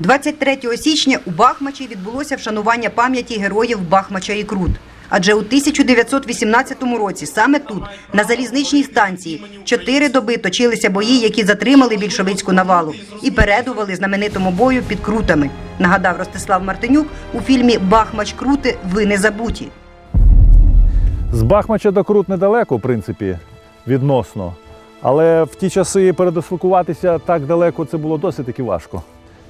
23 січня у Бахмачі відбулося вшанування пам'яті героїв Бахмача і Крут. Адже у 1918 році саме тут, на залізничній станції, чотири доби точилися бої, які затримали більшовицьку навалу і передували знаменитому бою під Крутами. Нагадав Ростислав Мартинюк у фільмі Бахмач Крути. Ви не забуті. З Бахмача до Крут недалеко, в принципі, відносно. Але в ті часи передислокуватися так далеко це було досить таки важко.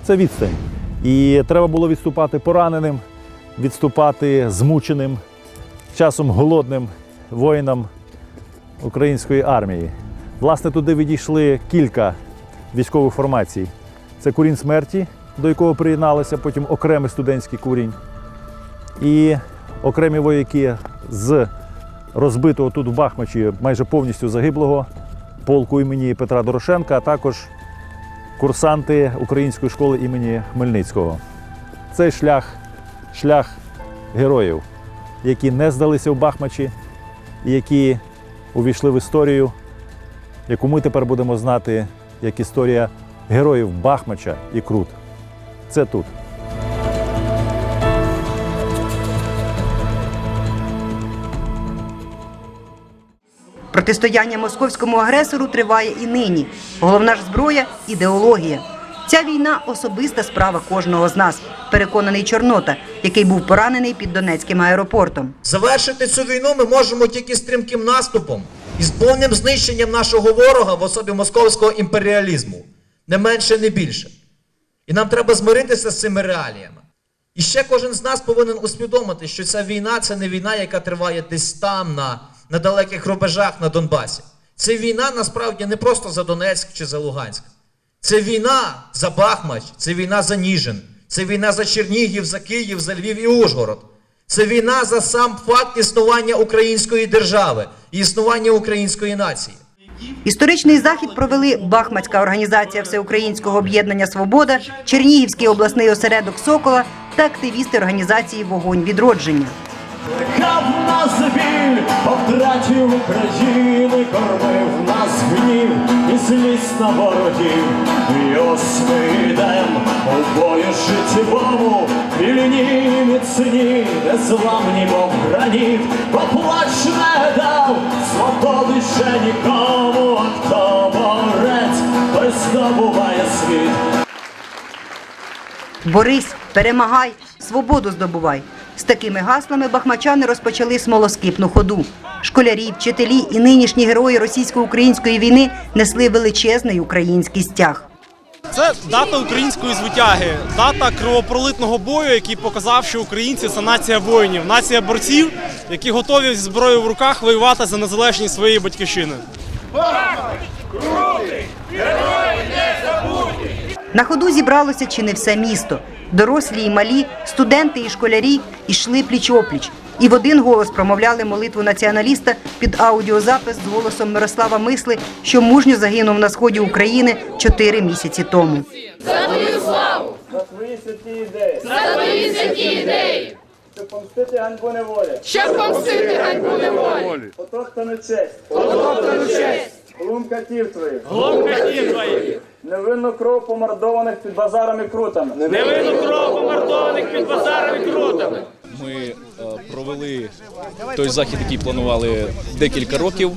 Це відстань. І треба було відступати пораненим, відступати змученим, часом голодним воїнам української армії. Власне, туди відійшли кілька військових формацій. Це курінь смерті, до якого приєдналися потім окремий студентський курінь. І окремі вояки з розбитого тут в Бахмачі майже повністю загиблого полку імені Петра Дорошенка, а також курсанти української школи імені Хмельницького. Цей шлях шлях героїв, які не здалися в Бахмачі які увійшли в історію, яку ми тепер будемо знати як історія героїв Бахмача і Крут. Це тут. Протистояння московському агресору триває і нині. Головна ж зброя ідеологія. Ця війна особиста справа кожного з нас, переконаний Чорнота, який був поранений під Донецьким аеропортом. Завершити цю війну ми можемо тільки стрімким наступом і з повним знищенням нашого ворога в особі московського імперіалізму. Не менше, не більше. І нам треба змиритися з цими реаліями. І ще кожен з нас повинен усвідомити, що ця війна це не війна, яка триває десь там, на, на далеких рубежах на Донбасі. Це війна насправді не просто за Донецьк чи за Луганськ. Це війна за Бахмач, це війна за Ніжин, це війна за Чернігів, за Київ, за Львів і Ужгород. Це війна за сам факт існування української держави і існування української нації. Історичний захід провели Бахмацька організація Всеукраїнського об'єднання Свобода, Чернігівський обласний осередок Сокола та активісти організації Вогонь відродження. Хав нас біль по втраті України, кормив нас гнів і злість на ворогів. І ось ми йдем у бою життєвому, вільні міцні, незламні, мов граніт, бо плач не дав свободи ще нікому, а хто борець, той здобуває світ. Борись, перемагай, свободу здобувай. З такими гаслами бахмачани розпочали смолоскипну ходу. Школярі, вчителі і нинішні герої російсько-української війни несли величезний український стяг. Це дата української звитяги, дата кровопролитного бою, який показав, що українці це нація воїнів, нація борців, які готові зі зброєю в руках воювати за незалежність своєї батьківщини. На ходу зібралося чи не все місто. Дорослі і малі, студенти і школярі йшли пліч-опліч. І в один голос промовляли молитву націоналіста під аудіозапис з голосом Мирослава Мисли, що мужньо загинув на сході України чотири місяці тому. За твою славу! За твої святі ідеї, За твої святі ідеї! щоб помстити ганьбу неволі, Щоб помстити ганьбу неволі! потоптану честь, Потоптану честь! глум катів твоїх, Глум катів твоїх, невинну кров помордованих під базарами крутами. невинну кров помордованих під базарами крутами. Ми е, провели той захід, який планували декілька років,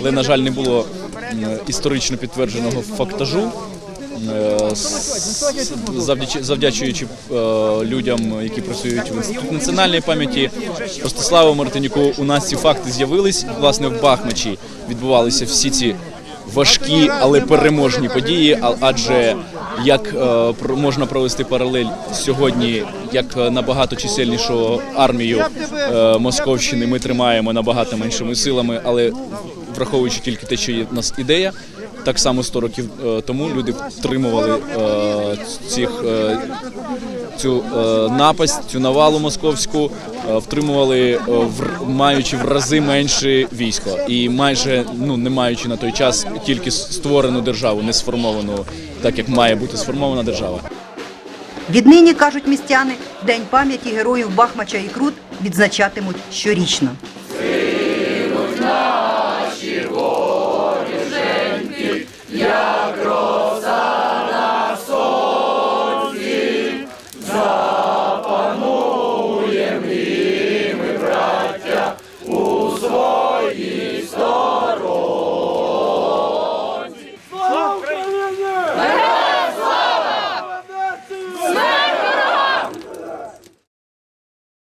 але, на жаль, не було історично підтвердженого фактажу. Е, завдяч- Завдячуючи е, людям, які працюють в інституті національної пам'яті, Ростиславу Мартинюку, у нас ці факти з'явились. Власне, в Бахмачі відбувалися всі ці важкі, але переможні події. Адже як е, можна провести паралель сьогодні, як набагато чисельнішу армію е, Московщини ми тримаємо набагато меншими силами, але враховуючи тільки те, що є в нас ідея. Так само 100 років е, тому люди втримували е, цих е, цю напасть, цю навалу московську втримували, маючи в рази менше військо і майже ну не маючи на той час тільки створену державу, не сформовану так, як має бути сформована держава. Віднині, кажуть містяни, День пам'яті героїв Бахмача і Крут відзначатимуть щорічно.